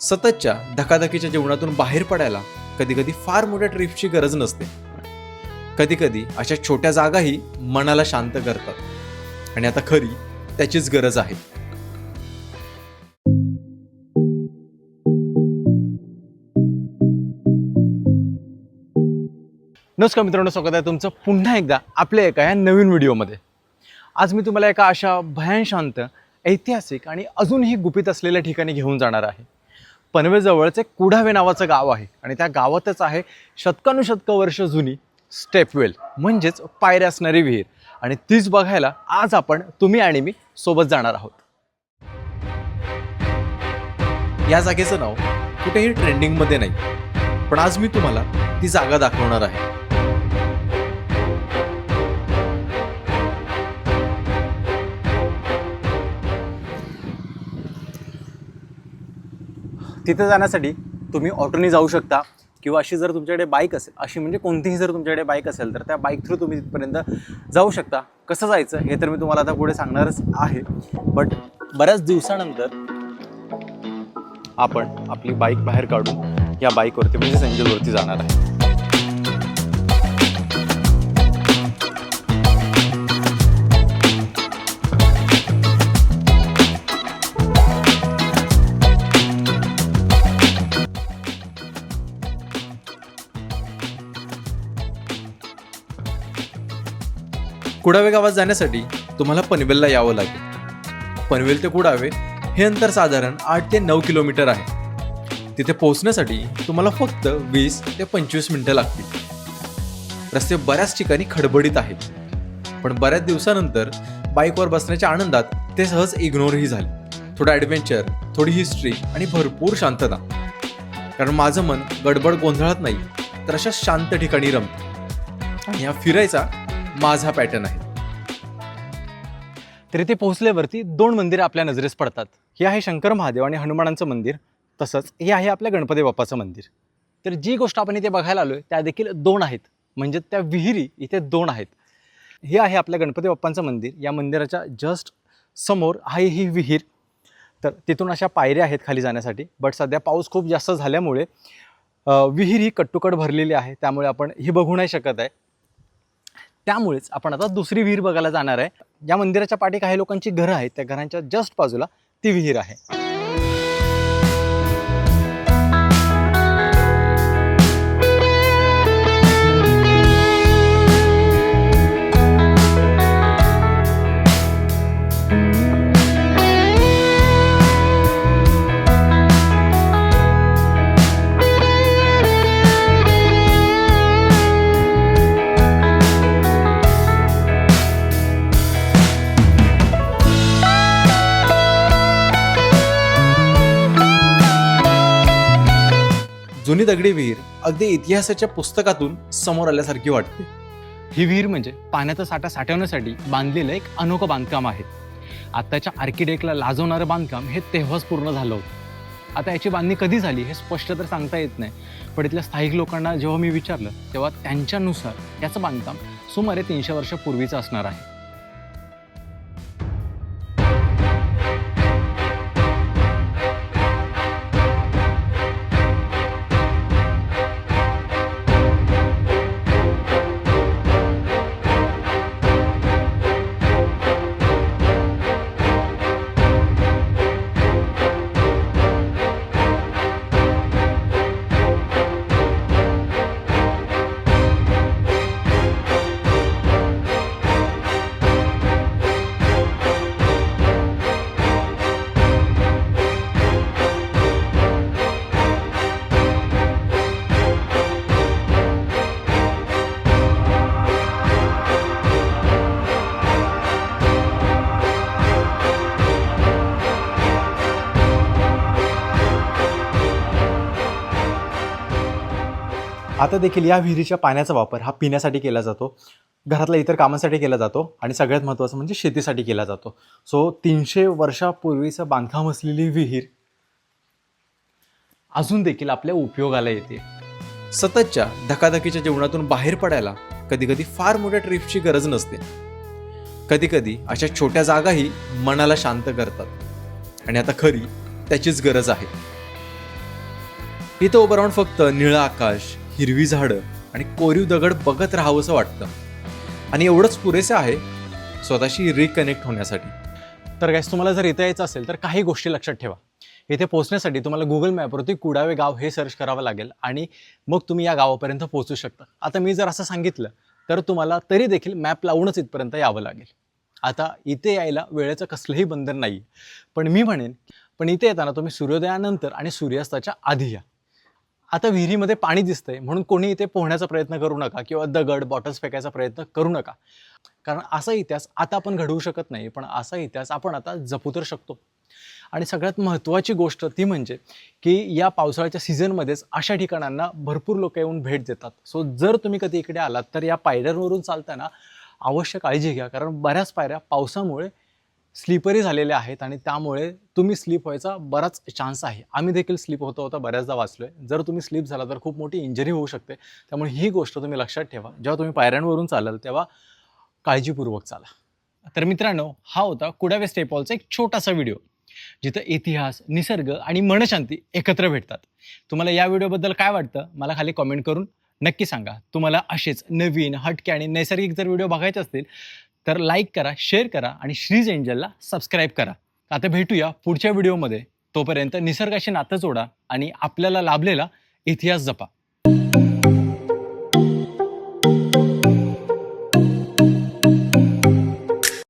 सततच्या धकाधकीच्या जीवनातून बाहेर पडायला कधी कधी फार मोठ्या ट्रिपची गरज नसते. कधी कधी अशा छोट्या जागाही मनाला शांत करतात. आणि आता खरी त्याचीच गरज आहे. नमस्कार मित्रांनो स्वागत आहे तुमचं पुन्हा एकदा आपल्या एका या नवीन व्हिडिओमध्ये. आज मी तुम्हाला एका अशा भयान शांत ऐतिहासिक आणि अजूनही गुपित असलेल्या ठिकाणी घेऊन जाणार आहे. पनवेजवळचे कुढावे नावाचं गाव आहे. आणि त्या गावातच आहे शतकानुशतकं वर्ष जुनी स्टेपवेल म्हणजेच पायऱ्या असणारी विहीर. आणि तीच बघायला आज आपण तुम्ही आणि मी सोबत जाणार आहोत. या जागेचं नाव कुठेही ट्रेंडिंगमध्ये नाही. पण आज मी तुम्हाला ती जागा दाखवणार आहे. तिथे जाण्यासाठी तुम्ही ऑटोने जाऊ शकता किंवा अशी जर तुमच्याकडे बाईक असेल अशी म्हणजे कोणतीही जर तुमच्याकडे बाईक असेल तर त्या बाईक थ्रू तुम्ही तिथपर्यंत जाऊ शकता. कसं जायचं हे तर मी तुम्हाला आता पुढे सांगणारच आहे. बट बऱ्याच दिवसानंतर आपण आपली बाईक बाहेर काढून या बाईकवरती म्हणजे सेंजलवरती जाणार आहे. कुडावे गावात जाण्यासाठी तुम्हाला पनवेलला यावं लागेल. पनवेल ते कुडावे हे अंतर साधारण आठ ते नऊ किलोमीटर आहे. तिथे पोहोचण्यासाठी तुम्हाला फक्त वीस ते पंचवीस मिनटं लागतील. रस्ते बऱ्याच ठिकाणी खडबडीत आहेत. पण बऱ्याच दिवसानंतर बाईकवर बसण्याच्या आनंदात ते सहज इग्नोरही झाले. थोडं ॲडव्हेंचर थोडी हिस्ट्री आणि भरपूर शांतता. कारण माझं मन गडबड गोंधळात नाही तर अशा शांत ठिकाणी रमतं. आणि हा फिरायचा माझा पॅटर्न आहे. तर इथे पोहोचल्यावरती दोन मंदिरं आपल्या नजरेस पडतात. हे आहे शंकर महादेव आणि हनुमानांचं मंदिर तसंच हे आहे आपल्या गणपती बाप्पाचं मंदिर. तर जी गोष्ट आपण इथे बघायला आलो आहे त्या देखील दोन आहेत. म्हणजे त्या विहिरी इथे दोन आहेत. हे आहे आपल्या गणपती बाप्पांचं मंदिर. या मंदिराच्या जस्ट समोर आहे ही विहीर. तर तिथून अशा पायऱ्या आहेत खाली जाण्यासाठी. बट सध्या पाऊस खूप जास्त झाल्यामुळे विहीर ही कट्टुकट भरलेली आहे. त्यामुळे आपण ही बघू नाही शकत आहे. त्यामुळेच आपण आता दुसरी विहीर बघायला जाणार आहे. या मंदिराच्या पाठी काही लोकांची घरं आहेत. त्या घरांच्या जस्ट बाजूला ती विहीर आहे. जुनी दगडी विहीर अगदी इतिहासाच्या पुस्तकातून समोर आल्यासारखी वाटते. ही विहीर म्हणजे पाण्याचा साठा साठवण्यासाठी बांधलेलं एक अनोखं बांधकाम आहे. आत्ताच्या आर्किटेक्टला लाजवणारं बांधकाम हे तेव्हाच पूर्ण झालं होतं. आता याची बांधणी कधी झाली हे स्पष्ट तर सांगता येत नाही पण इथल्या स्थायिक लोकांना जेव्हा मी विचारलं तेव्हा त्यांच्यानुसार याचं बांधकाम सुमारे तीनशे वर्षापूर्वीचं असणार आहे. आता देखील या विहिरीच्या पाण्याचा वापर हा पिण्यासाठी केला जातो घरातल्या इतर कामांसाठी केला जातो आणि सगळ्यात महत्त्वाचं म्हणजे शेतीसाठी केला जातो. सो तीनशे वर्षापूर्वीचं बांधकाम असलेली विहीर अजून देखील आपल्या उपयोगाला येते. सततच्या धकाधकीच्या जीवनातून बाहेर पडायला कधी कधी फार मोठ्या ट्रिपची गरज नसते. कधी कधी अशा छोट्या जागाही मनाला शांत करतात. आणि आता खरी त्याचीच गरज आहे. इथं उभं राहून फक्त निळं आकाश हिरवी झाडं आणि कोरीव दगड बघत राहावंसं वाटतं. आणि एवढंच पुरेसं आहे स्वतःशी रिकनेक्ट होण्यासाठी. तर गॅस तुम्हाला जर इथं यायचं असेल तर काही गोष्टी लक्षात ठेवा. इथे पोहोचण्यासाठी तुम्हाला गुगल मॅपवरती कुडावे गाव हे सर्च करावं लागेल आणि मग तुम्ही या गावापर्यंत पोहोचू शकता. आता मी जर असं सांगितलं तर तुम्हाला तरी देखील मॅप लावूनच इथपर्यंत यावं लागेल. आता इथे यायला वेळेचं कसलंही बंधन नाही पण मी म्हणेन पण इथे येताना तुम्ही सूर्योदयानंतर आणि सूर्यास्ताच्या आधी या. आता विहिरीमध्ये पाणी दिसतंय म्हणून कोणी इथे पोहण्याचा प्रयत्न करू नका किंवा दगड बॉटल्स फेकायचा प्रयत्न करू नका. कारण असा इतिहास आता आपण घडवू शकत नाही पण असा इतिहास आपण आता जपू तर शकतो. आणि सगळ्यात महत्त्वाची गोष्ट ती म्हणजे की या पावसाळ्याच्या सीझनमध्येच अशा ठिकाणांना भरपूर लोक येऊन भेट देतात. सो जर तुम्ही कधी इकडे आलात तर या पायऱ्यांवरून चालताना अवश्य काळजी घ्या कारण बऱ्याच पायऱ्या पावसामुळे स्लिपरी झालेले आहेत आणि त्यामुळे तुम्ही स्लीप व्हायचा बराच चान्स आहे. आम्ही देखील स्लीप होता होता बऱ्याचदा वाचलो आहे जर तुम्ही स्लीप झाला तर खूप मोठी इंजरी होऊ शकते. त्यामुळे ही गोष्ट तुम्ही लक्षात ठेवा. जेव्हा तुम्ही पायऱ्यांवरून चालाल तेव्हा काळजीपूर्वक चाला. तर मित्रांनो हा होता कुडावे स्टेपॉलचा एक छोटासा व्हिडिओ जिथं इतिहास निसर्ग आणि मनशांती एकत्र भेटतात. तुम्हाला या व्हिडिओबद्दल काय वाटतं? मला खाली कॉमेंट करून नक्की सांगा. तुम्हाला असेच नवीन हटके आणि नैसर्गिक जर व्हिडिओ बघायचे असतील तर लाईक करा शेअर करा आणि श्रीज एंजलला सबस्क्राईब करा. आता भेटूया पुढच्या व्हिडिओमध्ये तोपर्यंत निसर्गाशी नातं जोडा आणि आपल्याला लाभलेला इतिहास जपा.